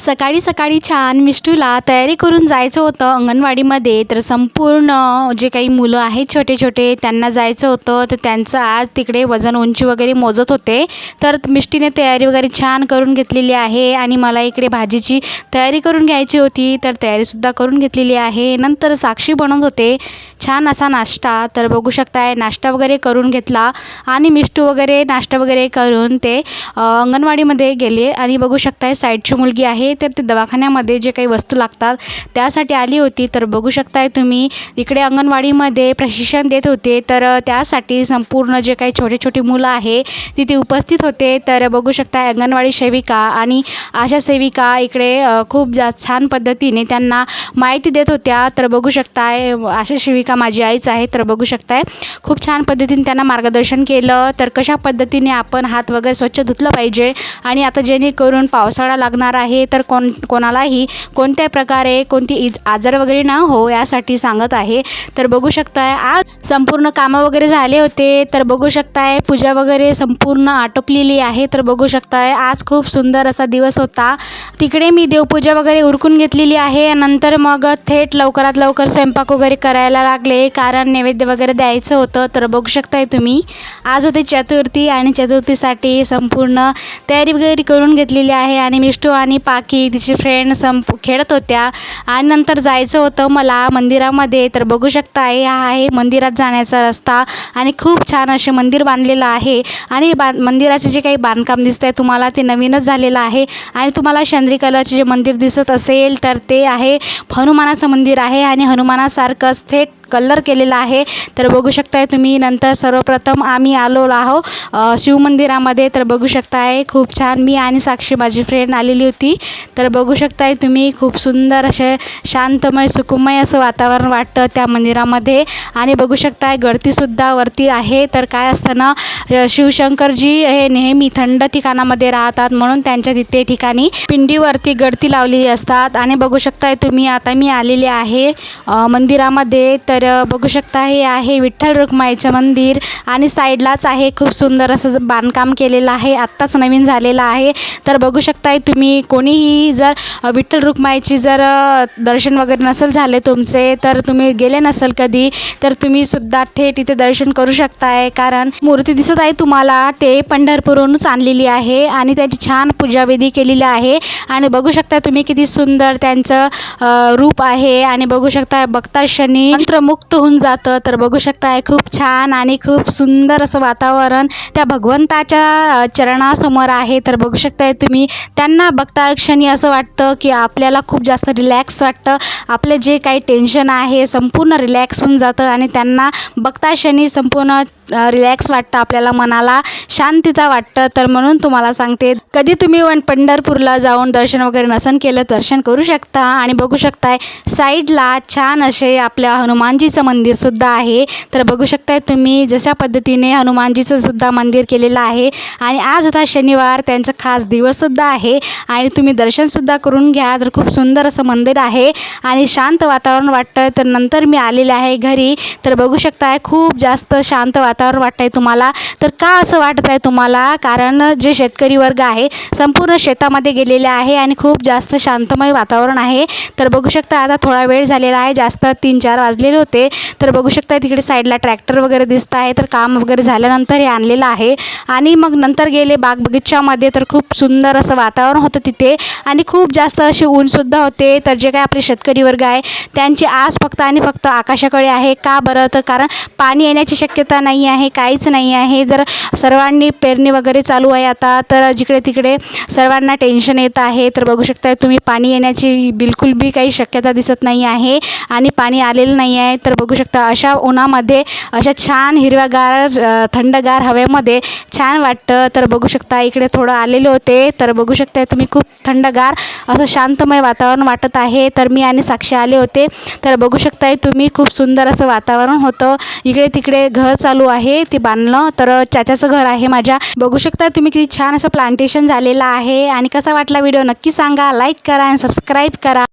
सकाळी सकाळी छान मिष्टूला तयारी करून जायचं होतं अंगणवाडीमध्ये. तर संपूर्ण जे काही मुलं आहेत छोटे छोटे त्यांना जायचं होतं. तर त्यांचं आज तिकडे वजन उंची वगैरे मोजत होते. तर मिष्टीने तयारी वगैरे छान करून घेतलेली आहे आणि मला इकडे भाजीची तयारी करून घ्यायची होती. तर तयारीसुद्धा करून घेतलेली आहे. नंतर साक्षी बनवत होते. छान असा नाश्ता. तर बघू शकताय नाश्ता वगैरे करून घेतला आणि मिष्टू वगैरे नाश्ता वगैरे करून ते अंगणवाडीमध्ये गेले. आणि बघू शकताय साईडची मुलगी आहे. तर ते दवाखान्यामध्ये जे काही वस्तू लागतात त्यासाठी आली होती. तर बघू शकताय तुम्ही इकडे अंगणवाडीमध्ये प्रशिक्षण देत होते. तर त्यासाठी संपूर्ण जे काही छोटे छोटे मुलं आहे तिथे उपस्थित होते. तर बघू शकताय अंगणवाडी सेविका आणि आशा सेविका इकडे खूप जास्त छान पद्धतीने त्यांना माहिती देत होत्या. तर बघू शकताय आशा सेविका माझी आईच आहे. तर बघू शकताय खूप छान पद्धतीने त्यांना मार्गदर्शन केलं. तर कशा पद्धतीने आपण हात वगैरे स्वच्छ धुतलं पाहिजे आणि आता जेणेकरून पावसाळा लागणार आहे तर कोण कोणालाही कोणत्या प्रकारे कोणती इज आजार वगैरे न हो यासाठी सांगत आहे. तर बघू शकताय आज संपूर्ण कामं वगैरे झाले होते तर बघू शकताय पूजा वगैरे संपूर्ण आटोपलेली आहे तर बघू शकताय आज खूप सुंदर असा दिवस होता. तिकडे मी देवपूजा वगैरे उरकून घेतलेली आहे नंतर मग थेट लवकरात लवकर स्वयंपाक वगैरे करायला लागले कारण नैवेद्य वगैरे द्यायचं होतं तर बघू शकताय तुम्ही. आज होते चतुर्थी आणि चतुर्थीसाठी संपूर्ण तयारी वगैरे करून घेतलेली आहे आणि मिष्टू आणि पाक तिचे फ्रेंड संप खेळत होत्या. आणि नंतर जायचं होतं मला मंदिरामध्ये. तर बघू शकता आहे हा आहे मंदिरात जाण्याचा रस्ता. आणि खूप छान असे मंदिर बांधलेलं आहे. आणि बा मंदिराचे जे काही बांधकाम दिसतं आहे तुम्हाला ते नवीनच झालेलं आहे. आणि तुम्हाला चंद्री कलरचे जे मंदिर दिसत असेल तर ते आहे हनुमानाचं मंदिर आहे. आणि हनुमानासारखंच थेट कलर केलेला आहे. तर बघू शकताय तुम्ही नंतर सर्वप्रथम आम्ही आलो आहो शिवमंदिरामध्ये. तर बघू शकताय खूप छान मी आणि साक्षी माझी फ्रेंड आलेली होती. तर बघू शकताय तुम्ही खूप सुंदर असे शांतमय सुकुमय असं वातावरण वाटतं त्या मंदिरामध्ये. आणि बघू शकताय गळतीसुद्धा वरती आहे. तर काय असतं ना शिवशंकरजी हे नेहमी थंड ठिकाणामध्ये राहतात म्हणून त्यांच्या तिथे ठिकाणी पिंडीवरती गळती लावलेली असतात. आणि बघू शकताय तुम्ही आता मी आलेले आहे मंदिरामध्ये. तर तर बघू शकता हे आहे विठ्ठल रुक्माईचं मंदिर आणि साईडलाच आहे खूप सुंदर असं बांधकाम केलेलं आहे. आत्ताच नवीन झालेलं आहे. तर बघू शकताय तुम्ही कोणीही जर विठ्ठल रुक्माईची जर दर्शन वगैरे नसेल झाले तुमचे तर तुम्ही गेले नसेल कधी तर तुम्ही सुद्धा थेट इथे दर्शन करू शकताय. कारण मूर्ती दिसत आहे तुम्हाला ते पंढरपूरहूनच आणलेली आहे आणि त्याची छान पूजाविधी केलेली आहे. आणि बघू शकता तुम्ही किती सुंदर त्यांचं रूप आहे. आणि बघू शकता बघता क्षणी मुक्त होऊन जातं. तर बघू शकताय खूप छान आणि खूप सुंदर असं वातावरण त्या भगवंताच्या चरणासमोर आहे. तर बघू शकताय तुम्ही त्यांना बघता क्षणी असं वाटतं की आपल्याला खूप जास्त रिलॅक्स वाटतं. आपलं जे काही टेन्शन आहे संपूर्ण रिलॅक्स होऊन जातं आणि त्यांना बघता क्षणी संपूर्ण रिलॅक्स वाटतं आपल्याला मनाला शांतता वाटतं. तर म्हणून तुम्हाला सांगते कधी तुम्ही वन पंढरपूरला जाऊन दर्शन वगैरे नसन केलं दर्शन करू शकता. आणि बघू शकताय साईडला छान असे आपल्या हनुमानजीचं मंदिरसुद्धा आहे. तर बघू शकताय तुम्ही जशा पद्धतीने हनुमानजीचं सुद्धा मंदिर केलेलं आहे. आणि आज होता शनिवार त्यांचा खास दिवससुद्धा आहे. आणि तुम्ही दर्शनसुद्धा करून घ्या तर खूप सुंदर असं मंदिर आहे. आणि शांत वातावरण वाटतं तर नंतर मी आलेले आहे घरी. तर बघू शकताय खूप जास्त शांत वातावरण वातावरण वाटत आहे तुम्हाला? तर का असं वाटत आहे तुम्हाला? कारण जे शेतकरी वर्ग आहे संपूर्ण शेतामध्ये गेलेले आहे आणि खूप जास्त शांतमय वातावरण आहे. तर बघू शकता आता थोडा वेळ झालेला आहे जास्त तीन चार वाजलेले होते. तर बघू शकता तिकडे साईडला ट्रॅक्टर वगैरे दिसत आहे तर काम वगैरे झाल्यानंतर हे आणलेलं आहे. आणि मग नंतर गेले बाग बगीच्यामध्ये तर खूप सुंदर असं वातावरण होतं तिथे. आणि खूप जास्त असे ऊनसुद्धा होते. तर जे काय आपले शेतकरी वर्ग आहे त्यांची आस फक्त आणि फक्त आकाशाकडे आहे. का बरं? तर कारण पाणी येण्याची शक्यता नाही आहे काहीच नाही आहे. जर सर्वांनी पेरणी वगैरे चालू आहे आता तर जिकडे तिकडे सर्वांना टेन्शन येत आहे. तर बघू शकताय तुम्ही पाणी येण्याची बिलकुल बी काही शक्यता दिसत नाही आहे आणि पाणी आलेलं नाही आहे. तर बघू शकता अशा उन्हामध्ये अशा छान हिरव्यागार थंडगार हवेमध्ये छान वाटतं. तर बघू शकता इकडे थोडं आलेले होते. तर बघू शकताय तुम्ही खूप थंडगार असं शांतमय वातावरण वाटत आहे. तर मी आणि साक्षी आले होते. तर बघू शकताय तुम्ही खूप सुंदर असं वातावरण होतं. इकडे तिकडे घर चालू आहे ते बांधलं. तर चाचाचं घर आहे माझ्या. बघू शकता तुम्ही किती छान असं प्लांटेशन झालेलं आहे. आणि कसा वाटला व्हिडिओ नक्की सांगा. लाईक करा आणि सबस्क्राईब करा.